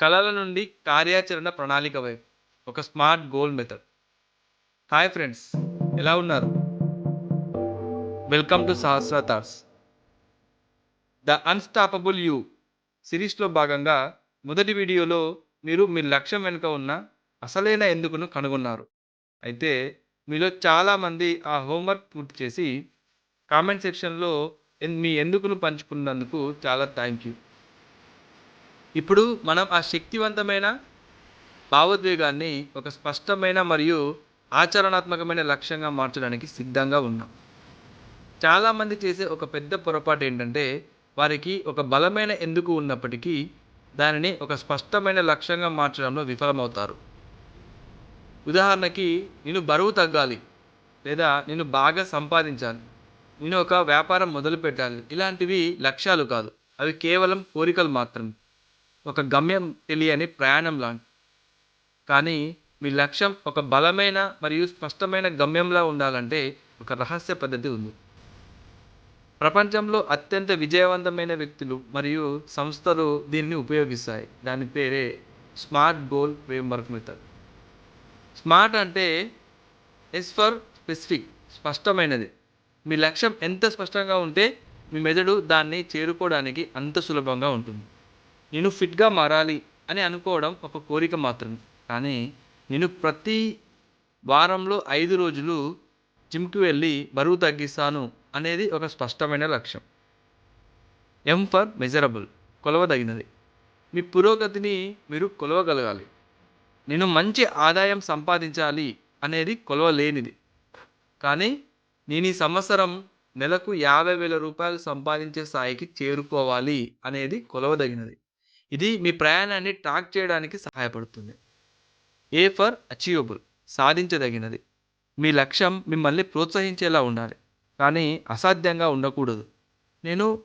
కళల నుండి కార్యాచరణ ప్రణాళిక వైపు ఒక smart goal method. Hi friends ఎలా ఉన్నారు? Welcome to Sahasra thoughts. The unstoppable you సిరీస్లో భాగంగా మొదటి వీడియోలో మీరు మీ లక్ష్యం వెనుక ఉన్న అసలైన ఎందుకును కనుగొన్నారు. అయితే మీలో చాలామంది ఆ హోంవర్క్ పూర్తి చేసి కామెంట్ సెక్షన్లో మీ ఎందుకును పంచుకున్నందుకు చాలా థ్యాంక్ యూ. ఇప్పుడు మనం ఆ శక్తివంతమైన భావోద్వేగాన్ని ఒక స్పష్టమైన మరియు ఆచరణాత్మకమైన లక్ష్యంగా మార్చడానికి సిద్ధంగా ఉన్నాం. చాలామంది చేసే ఒక పెద్ద పొరపాటు ఏంటంటే వారికి ఒక బలమైన ఎందుకు ఉన్నప్పటికీ దానిని ఒక స్పష్టమైన లక్ష్యంగా మార్చడంలో విఫలమవుతారు. ఉదాహరణకి నేను బరువు తగ్గాలి లేదా నేను బాగా సంపాదించాలి నేను ఒక వ్యాపారం మొదలు పెట్టాలి ఇలాంటివి లక్ష్యాలు కాదు. అవి కేవలం కోరికలు మాత్రమే. ఒక గమ్యం తెలియని ప్రయాణం లాంటి. కానీ మీ లక్ష్యం ఒక బలమైన మరియు స్పష్టమైన గమ్యంలా ఉండాలంటే ఒక రహస్య పద్ధతి ఉంది. ప్రపంచంలో అత్యంత విజయవంతమైన వ్యక్తులు మరియు సంస్థలు దీన్ని ఉపయోగిస్తాయి. దాని పేరే smart goal framework method. Smart అంటే ఎస్ ఫర్ స్పెసిఫిక్ స్పష్టమైనది. మీ లక్ష్యం ఎంత స్పష్టంగా ఉంటే మీ మెదడు దాన్ని చేరుకోవడానికి అంత సులభంగా ఉంటుంది. నేను ఫిట్గా మారాలి అని అనుకోవడం ఒక కోరిక మాత్రమే. కానీ నేను ప్రతి వారంలో ఐదు రోజులు జిమ్కి వెళ్ళి బరువు తగ్గిస్తాను అనేది ఒక స్పష్టమైన లక్ష్యం. M for measurable కొలవదగినది. మీ పురోగతిని మీరు కొలవగలగాలి. నేను మంచి ఆదాయం సంపాదించాలి అనేది కొలవలేనిది. కానీ నేను ఈ సంవత్సరం నెలకు యాభై వేల రూపాయలు సంపాదించే స్థాయికి చేరుకోవాలి అనేది కొలవదగినది. ఇది మీ ప్రయాణాన్ని ట్రాక్ చేయడానికి సహాయపడుతుంది. A for achievable సాధించదగినది. మీ లక్ష్యం మిమ్మల్ని ప్రోత్సహించేలా ఉండాలి కానీ అసాధ్యంగా ఉండకూడదు. నేను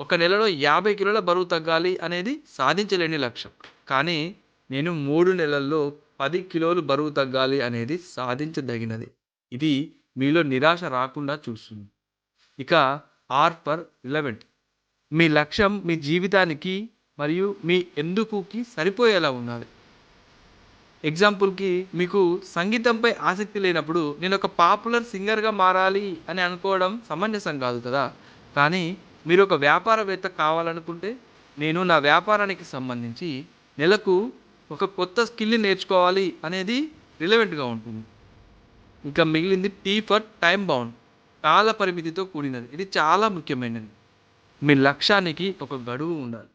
ఒక నెలలో యాభై కిలోల బరువు తగ్గాలి అనేది సాధించలేని లక్ష్యం కానీ నేను మూడు నెలల్లో పది కిలోలు బరువు తగ్గాలి అనేది సాధించదగినది. ఇది మీలో నిరాశ రాకుండా చూస్తుంది. ఇక ఆర్ ఫర్ రిలవెంట్ మీ లక్ష్యం మీ జీవితానికి మరియు మీ ఎందుకుకి సరిపోయేలా ఉండాలి. ఎగ్జాంపుల్కి మీకు సంగీతంపై ఆసక్తి లేనప్పుడు నేను ఒక పాపులర్ సింగర్గా మారాలి అని అనుకోవడం సమంజసం కాదు కదా. కానీ మీరు ఒక వ్యాపారవేత్త కావాలనుకుంటే నేను నా వ్యాపారానికి సంబంధించి నెలకు ఒక కొత్త స్కిల్ని నేర్చుకోవాలి అనేది రిలవెంట్గా ఉంటుంది. ఇంకా మిగిలింది టీ ఫర్ టైం బౌండ్ కాల పరిమితితో కూడినది. ఇది చాలా ముఖ్యమైనది. మీ లక్ష్యానికి ఒక గడువు ఉండాలి.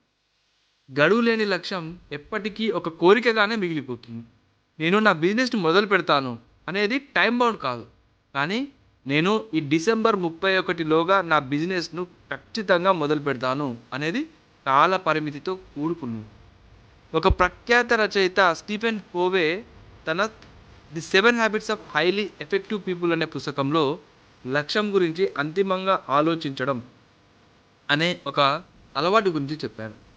గడువు లేని లక్ష్యం ఎప్పటికీ ఒక కోరికగానే మిగిలిపోతుంది. నేను నా బిజినెస్ని మొదలు పెడతాను అనేది టైం బౌండ్ కాదు. కానీ నేను ఈ డిసెంబర్ ముప్పై ఒకటిలోగా నా బిజినెస్ను ఖచ్చితంగా మొదలు పెడతాను అనేది కాల పరిమితితో కూడుకున్నది. ఒక ప్రఖ్యాత రచయిత స్టీఫెన్ కోవే తన the seven habits of highly effective people అనే పుస్తకంలో లక్ష్యం గురించి అంతిమంగా ఆలోచించడం అనే ఒక అలవాటు గురించి చెప్పారు.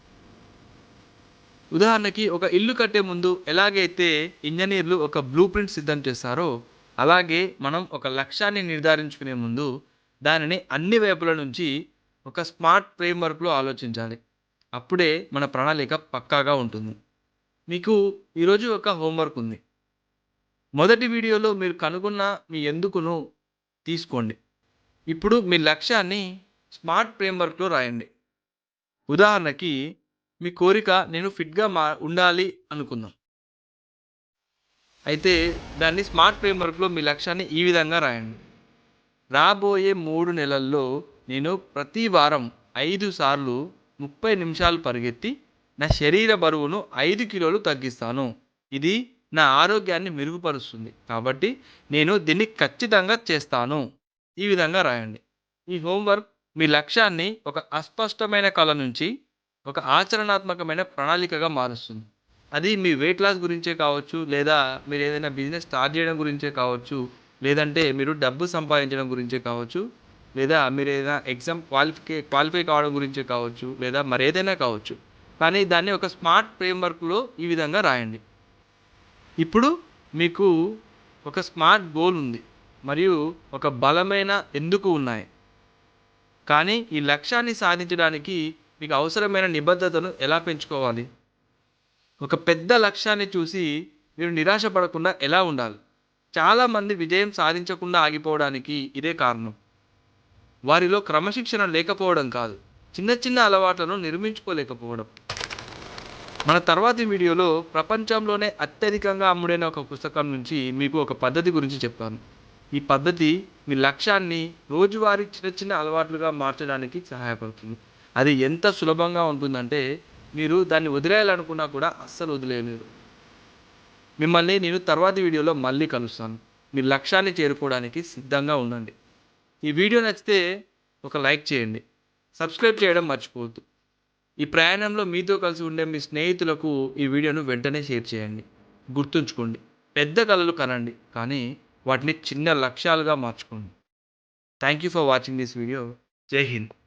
ఉదాహరణకి ఒక ఇల్లు కట్టే ముందు ఎలాగైతే ఇంజనీర్లు ఒక బ్లూ ప్రింట్ సిద్ధం చేస్తారో అలాగే మనం ఒక లక్ష్యాన్ని నిర్ధారించుకునే ముందు దానిని అన్ని వైపుల నుంచి ఒక స్మార్ట్ ఫ్రేమ్వర్క్లో ఆలోచించాలి. అప్పుడే మన ప్రణాళిక పక్కాగా ఉంటుంది. మీకు ఈరోజు ఒక హోంవర్క్ ఉంది. మొదటి వీడియోలో మీరు కనుగొన్న మీ ఎందుకును తీసుకోండి. ఇప్పుడు మీ లక్ష్యాన్ని స్మార్ట్ ఫ్రేమ్వర్క్లో రాయండి. ఉదాహరణకి మీ కోరిక నేను ఫిట్గా మా ఉండాలి అనుకుందాం. అయితే దాన్ని స్మార్ట్ ఫ్రేమ్వర్క్లో మీ లక్ష్యాన్ని ఈ విధంగా రాయండి. రాబోయే మూడు నెలల్లో నేను ప్రతి వారం ఐదు సార్లు ముప్పై నిమిషాలు పరిగెత్తి నా శరీర బరువును ఐదు కిలోలు తగ్గిస్తాను. ఇది నా ఆరోగ్యాన్ని మెరుగుపరుస్తుంది. కాబట్టి నేను దీన్ని ఖచ్చితంగా చేస్తాను. ఈ విధంగా రాయండి. ఈ హోంవర్క్ మీ లక్ష్యాన్ని ఒక అస్పష్టమైన కళ నుంచి ఒక ఆచరణాత్మకమైన ప్రణాళికగా మారుస్తుంది. అది మీ వెయిట్ లాస్ గురించే కావచ్చు లేదా మీరు ఏదైనా బిజినెస్ స్టార్ట్ చేయడం గురించే కావచ్చు లేదంటే మీరు డబ్బు సంపాదించడం గురించే కావచ్చు లేదా మీరు ఏదైనా ఎగ్జామ్ క్వాలిఫికే క్వాలిఫై కావడం గురించే కావచ్చు లేదా మరేదైనా కావచ్చు. కానీ దాన్ని ఒక స్మార్ట్ ఫ్రేమ్వర్క్లో ఈ విధంగా రాయండి. ఇప్పుడు మీకు ఒక స్మార్ట్ గోల్ ఉంది మరియు ఒక బలమైన ఎందుకు ఉన్నాయి. కానీ ఈ లక్ష్యాన్ని సాధించడానికి మీకు అవసరమైన నిబద్ధతను ఎలా పెంచుకోవాలి? ఒక పెద్ద లక్ష్యాన్ని చూసి మీరు నిరాశ పడకుండా ఎలా ఉండాలి? చాలామంది విజయం సాధించకుండా ఆగిపోవడానికి ఇదే కారణం. వారిలో క్రమశిక్షణ లేకపోవడం కాదు. చిన్న చిన్న అలవాట్లను నిర్మించుకోలేకపోవడం. మన తర్వాతి వీడియోలో ప్రపంచంలోనే అత్యధికంగా అమ్ముడైన ఒక పుస్తకం నుంచి మీకు ఒక పద్ధతి గురించి చెప్పాను ఈ పద్ధతి మీ లక్ష్యాన్ని రోజువారీ చిన్న చిన్న అలవాట్లుగా మార్చడానికి సహాయపడుతుంది. అది ఎంత సులభంగా ఉంటుందంటే మీరు దాన్ని వదిలేయాలనుకున్నా కూడా అస్సలు వదిలేయలేరు. మిమ్మల్ని నేను తర్వాతి వీడియోలో మళ్ళీ కలుస్తాను. మీ లక్ష్యాన్ని చేరుకోవడానికి సిద్ధంగా ఉండండి. ఈ వీడియో నచ్చితే ఒక లైక్ చేయండి. సబ్స్క్రైబ్ చేయడం మర్చిపోవద్దు. ఈ ప్రయాణంలో మీతో కలిసి ఉండే మీ స్నేహితులకు ఈ వీడియోను వెంటనే షేర్ చేయండి. గుర్తుంచుకోండి. పెద్ద కళలు కనండి. కానీ వాటిని చిన్న లక్ష్యాలుగా మార్చుకోండి. Thank you for watching this video Jai Hind